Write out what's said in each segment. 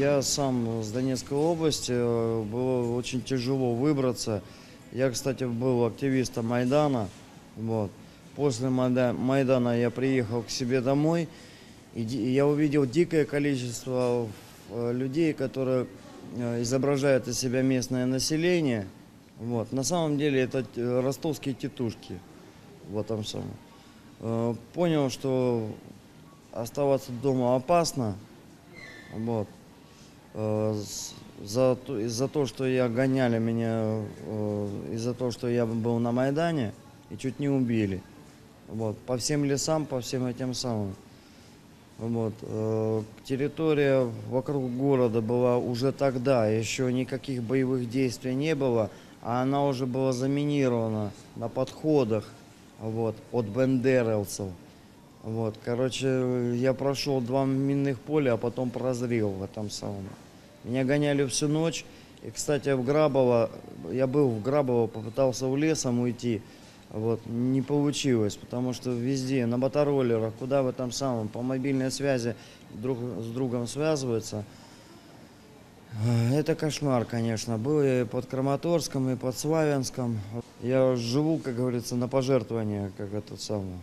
Я сам с Донецкой области, э, было очень тяжело выбраться. Я, кстати, был активистом Майдана. Вот. После Майда- Майдана я приехал к себе домой, и я увидел дикое количество э, людей, которые э, изображают из себя местное население. Вот. На самом деле это ростовские тетушки в этом самом. Понял, что оставаться дома опасно. Вот. Э, с- За то, из-за того, что я гоняли меня, э, из-за того, что я был на Майдане и чуть не убили. Вот. По всем лесам, по всем этим самым. Вот. э, Территория вокруг города была уже тогда, еще никаких боевых действий не было, а она уже была заминирована на подходах вот, от бендеровцев. Вот, короче, я прошел два минных поля, а потом прозрел в этом самом. Меня гоняли всю ночь. И, кстати, в Грабово, я был в Грабово, попытался в лесом уйти. Вот, не получилось, потому что везде, на мотороллерах, куда вы там самом, по мобильной связи друг с другом связываются. Это кошмар, конечно. Был я и под Краматорском, и под Славянском. Я живу, как говорится, на пожертвования, как этот самый.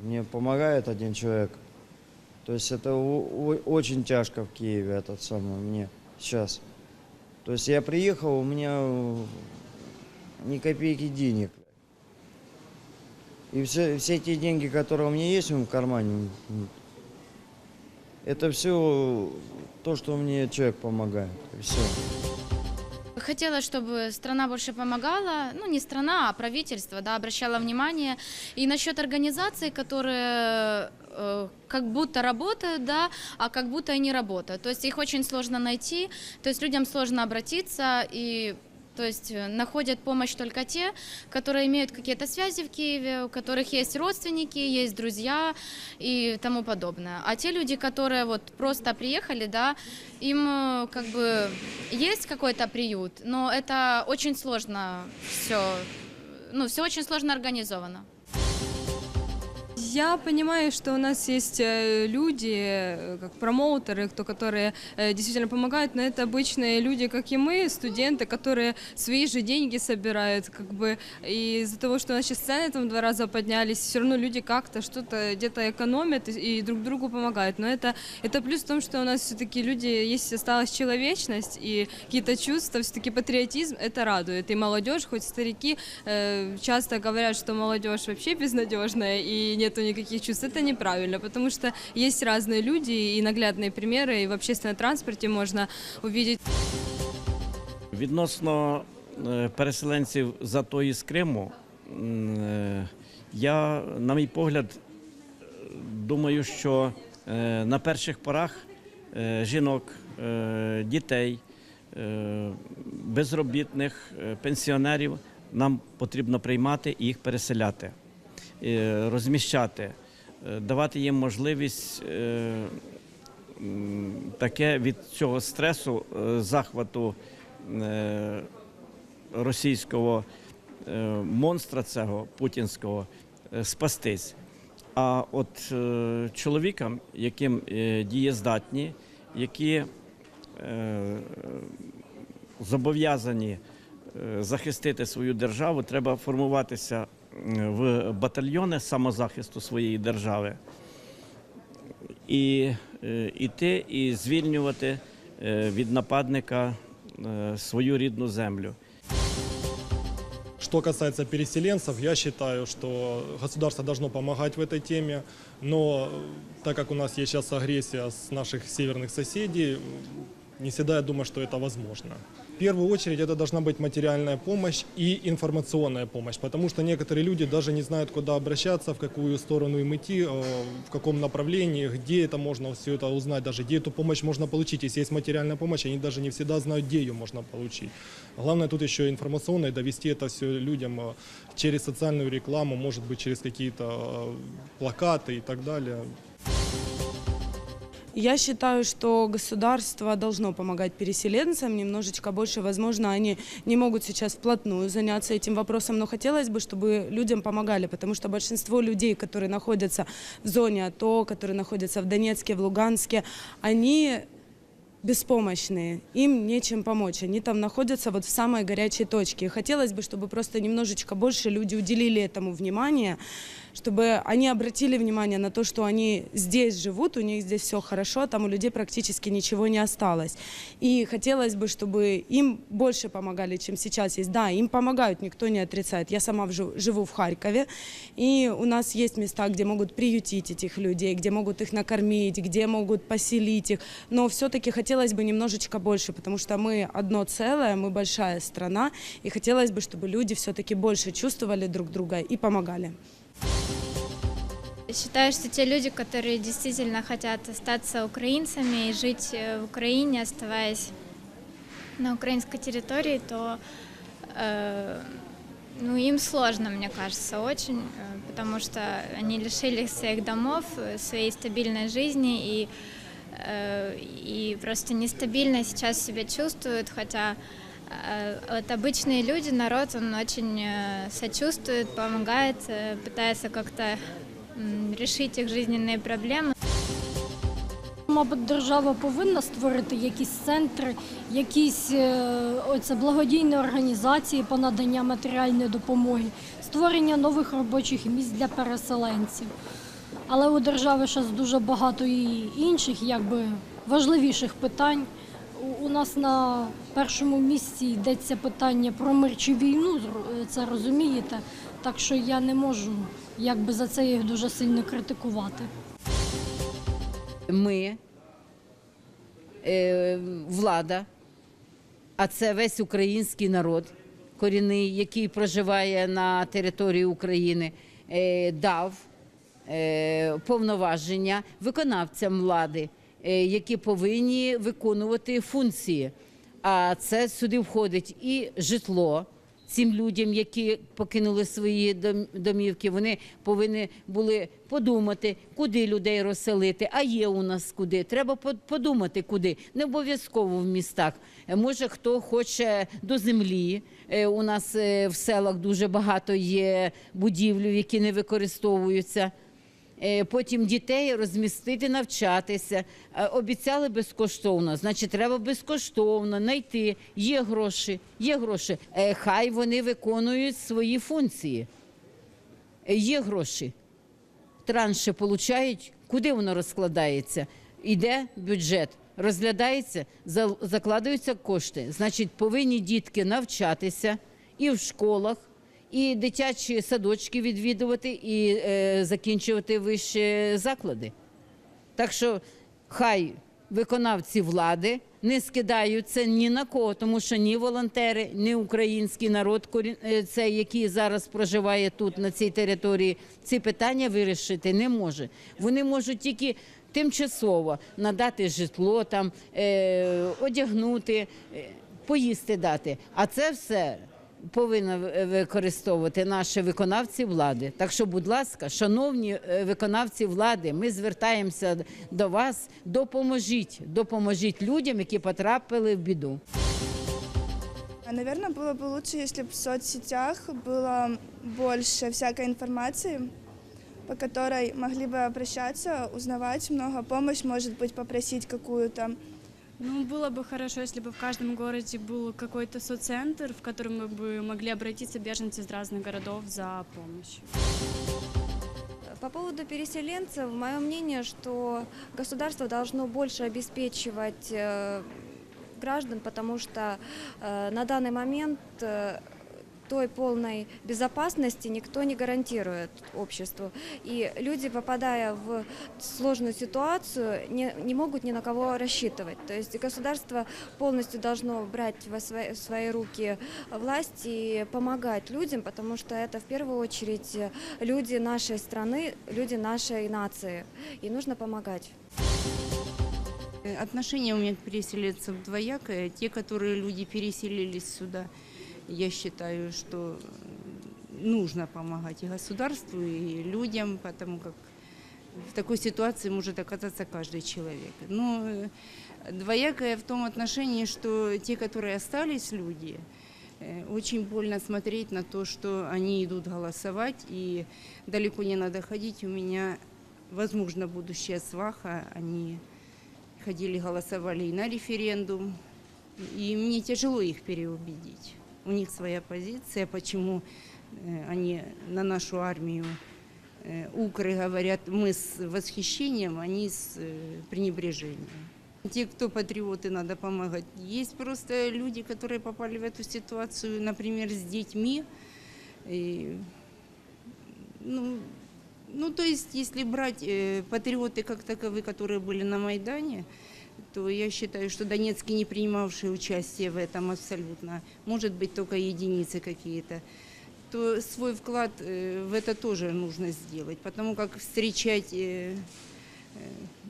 Мне помогает один человек. То есть это очень тяжко в Киеве, этот самый, мне сейчас. То есть я приехал, у меня ни копейки денег. И все, все эти деньги, которые у меня есть в кармане, это все то, что мне человек помогает. И все. Хотела, чтобы страна больше помогала, ну не страна, а правительство, да, обращало внимание. И насчет организаций, которые э, как будто работают, да, а как будто и не работают. То есть их очень сложно найти, то есть людям сложно обратиться и то есть э, находят помощь только те, которые имеют какие-то связи в Киеве, у которых есть родственники, есть друзья и тому подобное. А те люди, которые вот просто приехали, да, им э, как бы есть какой-то приют, но это очень сложно все, ну, все очень сложно организовано. Я понимаю, что у нас есть э, люди, э, как промоутеры, кто, которые э, действительно помогают, но это обычные люди, как и мы, студенты, которые свои же деньги собирают, как бы, и из-за того, что сейчас цены там два раза поднялись, все равно люди как-то что-то где-то экономят и, друг другу помогают. Но это, это плюс в том, что у нас все-таки люди, есть осталась человечность и какие-то чувства, все-таки патриотизм, это радует. И молодежь, хоть старики часто говорят, что молодежь вообще безнадежная и нету никаких чувств, это неправильно, потому что есть разные люди и наглядные примеры, и в общественном транспорте можно увидеть Відносно е, переселенців затої з Криму, м, е, я, на мій погляд, е, думаю, що е, на перших порах е, жінок, е, дітей, е, безробітних, е, пенсіонерів нам потрібно приймати і їх переселяти, е, розміщати, е, давати їм можливість е, таке від цього стресу, е, захвату е, російського е, монстра цього путінського е, спастись. А от е, чоловікам, яким е, дієздатні, які е, зобов'язані е, захистити свою державу, треба формуватися в батальйони самозахисту своєї держави і е, іти і звільнювати е, від нападника е, свою рідну землю. Что касается переселенцев, я считаю, что государство должно помогать в этой теме, но э, так как у нас есть сейчас агрессия с наших северных соседей, м, не всегда я думаю, что это возможно. В первую очередь это должна быть материальная помощь и информационная помощь, потому что некоторые люди даже не знают, куда обращаться, в какую сторону им идти, э, в каком направлении, где это можно все это узнать, даже где эту помощь можно получить. Если есть материальная помощь, они даже не всегда знают, где ее можно получить. Главное тут еще информационно и довести это все людям э, через социальную рекламу, может быть, через какие-то э, плакаты и так далее. Я считаю, что государство должно помогать переселенцам немножечко больше. Возможно, они не могут сейчас вплотную заняться этим вопросом, но хотелось бы, чтобы людям помогали, потому что большинство людей, которые находятся в зоне АТО, которые находятся в Донецке, в Луганске, они беспомощные, им нечем помочь. Они там находятся вот в самой горячей точке. И хотелось бы, чтобы просто немножечко больше люди уделили этому внимание, чтобы они обратили внимание на то, что они здесь живут, у них здесь все хорошо, там у людей практически ничего не осталось. И хотелось бы, чтобы им больше помогали, чем сейчас есть. Да, им помогают, никто не отрицает. Я сама живу в Харькове, и у нас есть места, где могут приютить этих людей, где могут их накормить, где могут поселить их. Но все-таки хотелось бы немножечко больше, потому что мы одно целое, мы большая страна, и хотелось бы, чтобы люди все-таки больше чувствовали друг друга и помогали. Считаю, что те люди, которые действительно хотят остаться украинцами и жить э, в Украине, оставаясь на украинской территории, то э, ну, им сложно, мне кажется, очень, э, потому что они лишились своих домов, э, своей стабильной жизни и, э, и просто нестабильно сейчас себя чувствуют, хотя э, вот обычные люди, народ, он очень э, сочувствует, помогает, э, пытается как-то м, решить их жизненные проблемы. Мабуть, держава повинна створити якісь центри, якісь е, оце, благодійні організації по наданню матеріальної допомоги, створення нових робочих місць для переселенців. Але у держави зараз дуже багато і інших, якби важливіших питань. У- нас на першому місці йдеться питання про мир чи війну, зро- це розумієте. Так що я не можу якби за це їх дуже сильно критикувати. ми, е, влада, а це весь український народ корінний, який проживає на території України, е, дав е, повноваження виконавцям влади, е, які повинні виконувати функції. А це сюди входить і житло. Цим людям, які покинули свої домівки, вони повинні були подумати, куди людей розселити. А є у нас куди. Треба подумати, куди. Не обов'язково в містах. Е, Може, хто хоче до землі. Е, У нас е, в селах дуже багато є будівлів, які не використовуються. Е, Потім дітей розмістити, навчатися. Е, Обіцяли безкоштовно. Значить, треба безкоштовно знайти. Є гроші, є гроші. Е, Хай вони виконують свої функції. Є гроші. Транші получають. Куди воно розкладається? Іде бюджет, розглядається, за- закладаються кошти. Значить, повинні дітки навчатися і в школах, і дитячі садочки відвідувати, і е, закінчувати вищі заклади. Так що хай виконавці влади не скидаються ні на кого, тому що ні волонтери, ні український народ, е, цей, який зараз проживає тут, на цій території, ці питання вирішити не може. Вони можуть тільки тимчасово надати житло, там, е, одягнути, е, поїсти дати. А це все повинні в- використовувати наші виконавці влади. Так що, будь ласка, шановні е, виконавці влади, ми звертаємося до вас. Допоможіть, допоможіть людям, які потрапили в біду. А, Наверное, было бы лучше, если бы в соцсетях было больше всякой информации, по которой могли бы обращаться, узнавать много, помощь, может быть, попросить какую-то. Ну, было бы хорошо, если бы в каждом городе был какой-то соццентр, в котором мы бы могли обратиться беженцы из разных городов за помощью. По поводу переселенцев, мое мнение, что государство должно больше обеспечивать э, граждан, потому что э, на данный момент э, той полной безопасности никто не гарантирует обществу. И люди, попадая в сложную ситуацию, не, не могут ни на кого рассчитывать. То есть государство полностью должно брать во свои, в свои руки власть и помогать людям, потому что это в первую очередь люди нашей страны, люди нашей нации. И нужно помогать. Э, Отношение у меня к переселенцам двоякое. Те, которые люди переселились сюда, я считаю, что нужно помогать и государству, и людям, потому как в такой ситуации может оказаться каждый человек. Но э, двоякое в том отношении, что те, которые остались люди, э, очень больно смотреть на то, что они идут голосовать, и далеко не надо ходить. У меня, возможно, будущая сваха, они ходили, голосовали и на референдум. И мне тяжело их переубедить. У них своя позиция, почему э, они на нашу армию э, укры говорят мы с восхищением, они с э, пренебрежением. Те, кто патриоты, надо помогать. Есть просто люди, которые попали в эту ситуацию, например, с детьми. И, ну, ну, то есть, если брать э, патриоты как таковые, которые были на Майдане, то я считаю, что Донецкий, не принимавший участие в этом абсолютно, может быть, только единицы какие-то, то свой вклад э, в это тоже нужно сделать. Потому как встречать э, э,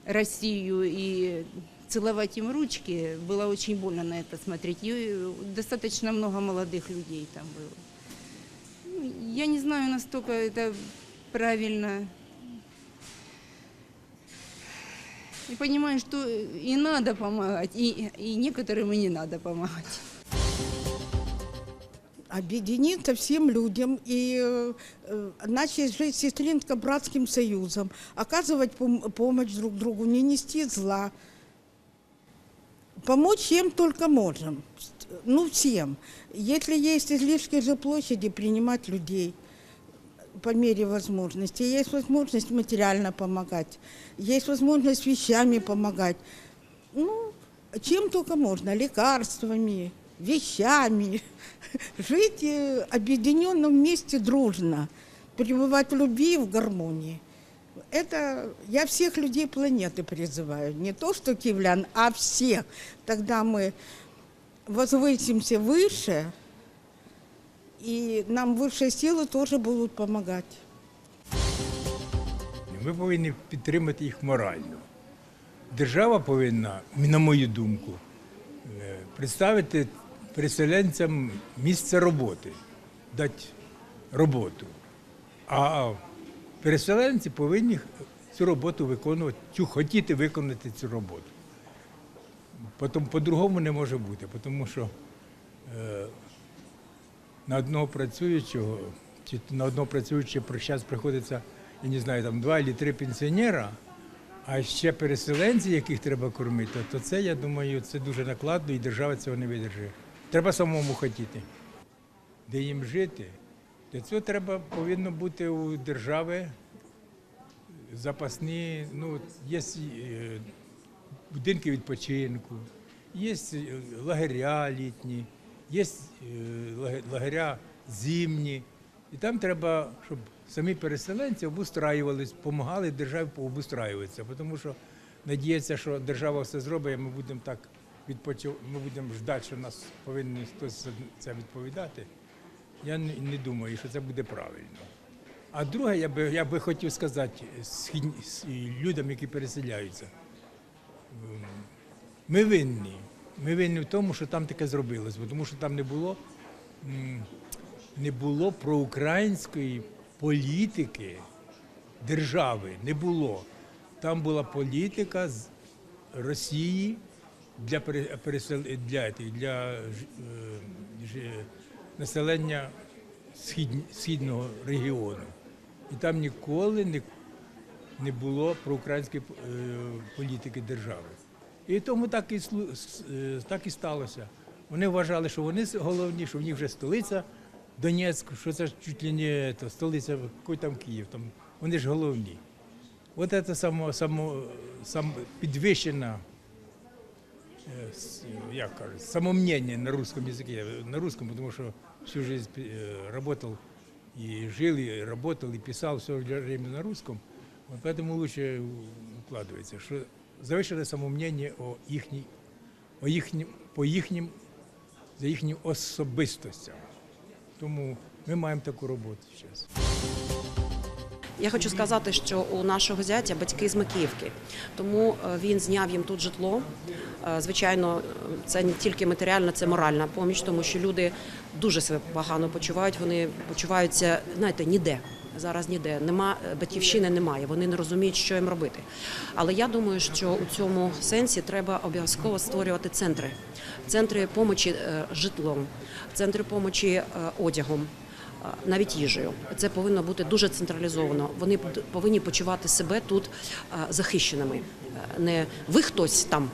Россию и целовать им ручки, было очень больно на это смотреть. И э, достаточно много молодых людей там было. Ну, Я не знаю, настолько это правильно. И понимаю, что и надо помогать, и, и некоторым и не надо помогать. объединиться всем людям и э, э, начать жить сестринско-братским союзом, оказывать пом- помощь друг другу, не нести зла. Помочь чем только можем. Ну, всем. Если есть излишки жилплощади, принимать людей по мере возможности. Есть возможность материально помогать. Есть возможность вещами помогать. Ну, чем только можно. Лекарствами, вещами. Жить э, объединенно вместе дружно. Пребывать в любви и в гармонии. Это я всех людей планеты призываю. Не то, что киевлян, а всех. Тогда мы возвысимся выше, і нам вищі сили теж будуть допомагати. Ми повинні підтримати їх морально. Держава повинна, на мою думку, е, представити переселенцям місце роботи, дати роботу. А переселенці повинні цю роботу виконувати, цю хотіти виконати цю роботу. Потім по-другому не може бути, тому що е, на одного працюючого, чи на одного працюючого час приходиться, я не знаю, там два або три пенсіонера, а ще переселенці, яких треба кормити, то це, я думаю, це дуже накладно і держава цього не видержить. Треба самому хотіти. Де їм жити? Для цього треба повинно бути у держави запасні, ну, є е, будинки відпочинку, є е, лагеря літні, є е, лаге- лагеря зимні. І там треба, щоб самі переселенці обустраювалися, допомагали державі обустраюватися. Тому що надіятися, що держава все зробить, і ми будемо так відпочив, ми будемо ждати, що нас повинен хтось за це відповідати. Я не, думаю, що це буде правильно. А друге, я би, я би хотів сказати людям, які переселяються. Ми винні. Ми винні в тому, що там таке зробилось, бо тому що там не було, не було проукраїнської політики держави. Не було. Там була політика з Росії для, для, для е, населення східного регіону. І там ніколи не, не було проукраїнської е, політики держави. І тому так і, слу- с- е, так і сталося. Вони вважали, що вони головні, що в них вже столиця Донецьк, що це ж чуть ли не то, столиця, який там Київ, там, вони ж головні. От це само, само, сам підвищена э, с- як кажуть, самомнение на русском языке, на русском, потому что всю жизнь э, работал и жил, и работал, и писал все время на русском. Вот поэтому лучше укладывается, что завышенное самомнение о їхній, о їхнім, по їхнім, за їхнім особистостям. Тому ми маємо таку роботу зараз. Я хочу сказати, що у нашого зятя батьки з Макіївки, тому е, він зняв їм тут житло. Е, Звичайно, це не тільки матеріальна, це моральна поміч, тому що люди дуже себе погано почувають. Вони почуваються, знаєте, ніде. Зараз ніде нема е, батьківщини, немає. Вони не розуміють, що їм робити. Але я думаю, що у цьому сенсі треба обов'язково створювати центри, центри помочі е, житлом, центри помочі е, одягом. навіть їжею. Це повинно бути дуже централізовано. Вони повинні почувати себе тут захищеними. Не ви хтось там,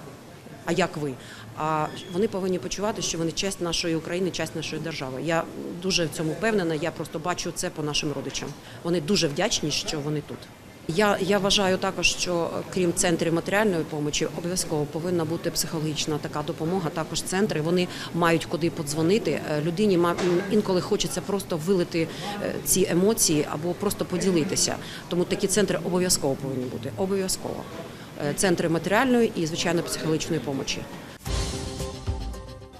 а як ви. А вони повинні почувати, що вони часть нашої України, часть нашої держави. Я дуже в цьому впевнена. Я просто бачу це по нашим родичам. Вони дуже вдячні, що вони тут. Я, я вважаю також, що крім центрів матеріальної допомоги, обов'язково повинна бути психологічна така допомога. Також центри вони мають куди подзвонити. Е, Людині інколи хочеться просто вилити е, ці емоції або просто поділитися. Тому такі центри обов'язково повинні бути. Обов'язково центри матеріальної і звичайно психологічної допомоги.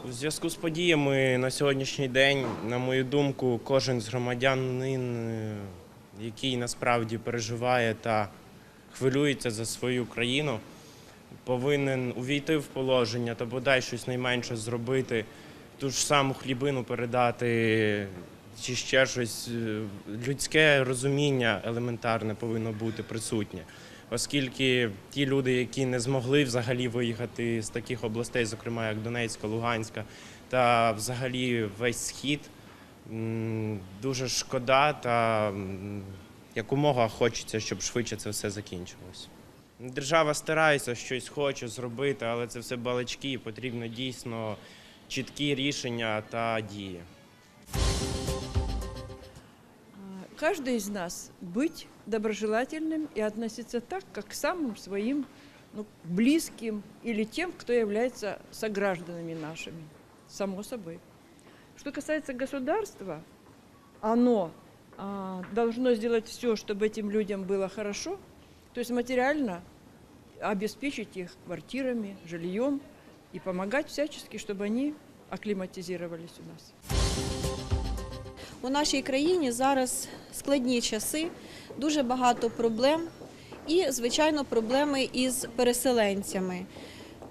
У зв'язку з подіями на сьогоднішній день, на мою думку, кожен з громадянин, е, який насправді переживає та хвилюється за свою країну, повинен увійти в положення та бодай щось найменше зробити, ту ж саму хлібину передати, чи ще щось. Е, Людське розуміння елементарне повинно бути присутнє. Оскільки ті люди, які не змогли взагалі виїхати з таких областей, зокрема як Донецька, Луганська, та взагалі весь схід, дуже шкода та якомога хочеться, щоб швидше це все закінчилось. Держава старається щось хоче зробити, але це все балачки, потрібно дійсно чіткі рішення та дії. Каждый из нас быть доброжелательным и относиться так, как к самым своим ну, близким или тем, кто является согражданами нашими, само собой. Что касается государства, оно а, должно сделать все, чтобы этим людям было хорошо, то есть материально обеспечить их квартирами, жильем и помогать всячески, чтобы они акклиматизировались у нас. У нашій країні зараз складні часи, дуже багато проблем і, звичайно, проблеми із переселенцями.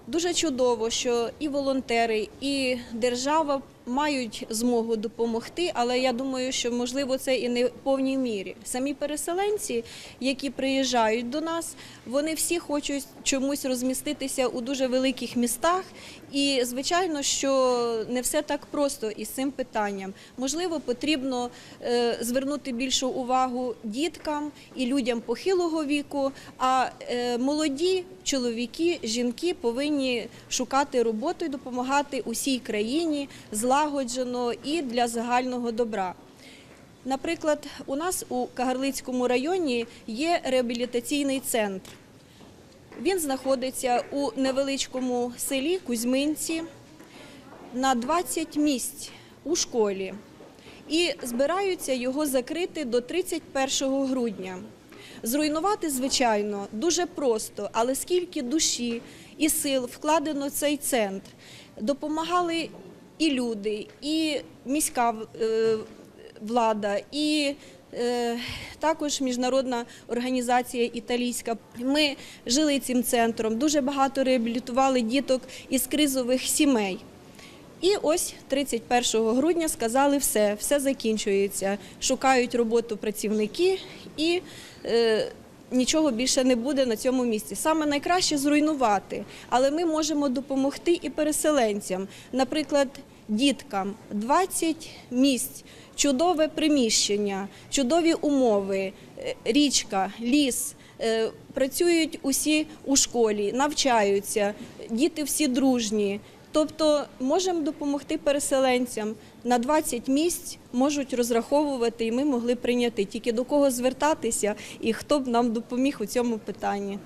Дуже чудово, що і волонтери, і держава мають змогу допомогти, але я думаю, що можливо це і не в повній мірі. Самі переселенці, які приїжджають до нас, вони всі хочуть чомусь розміститися у дуже великих містах. І звичайно, що не все так просто із цим питанням. Можливо, потрібно е, звернути більшу увагу діткам і людям похилого віку. А е, молоді чоловіки, жінки повинні шукати роботу і допомагати усій країні злагоджено і для загального добра. Наприклад, у нас у Кагарлицькому районі є реабілітаційний центр. Він знаходиться у невеличкому селі Кузьминці на 20 місць у школі. І збираються його закрити до 31 грудня. Зруйнувати, звичайно, дуже просто, але скільки душі і сил вкладено в цей центр. Допомагали і люди, і міська е, влада, і е, також міжнародна організація італійська. Ми жили цим центром, дуже багато реабілітували діток із кризових сімей. І ось 31 грудня сказали все, все закінчується. Шукають роботу працівники і е, нічого більше не буде на цьому місці. Саме найкраще зруйнувати, але ми можемо допомогти і переселенцям. Наприклад, діткам 20 місць, чудове приміщення, чудові умови, е, річка, ліс. е, Працюють усі у школі, навчаються, діти всі дружні. Тобто можемо допомогти переселенцям на 20 місць можуть розраховувати, і ми могли прийняти тільки до кого звертатися і хто б нам допоміг у цьому питанні.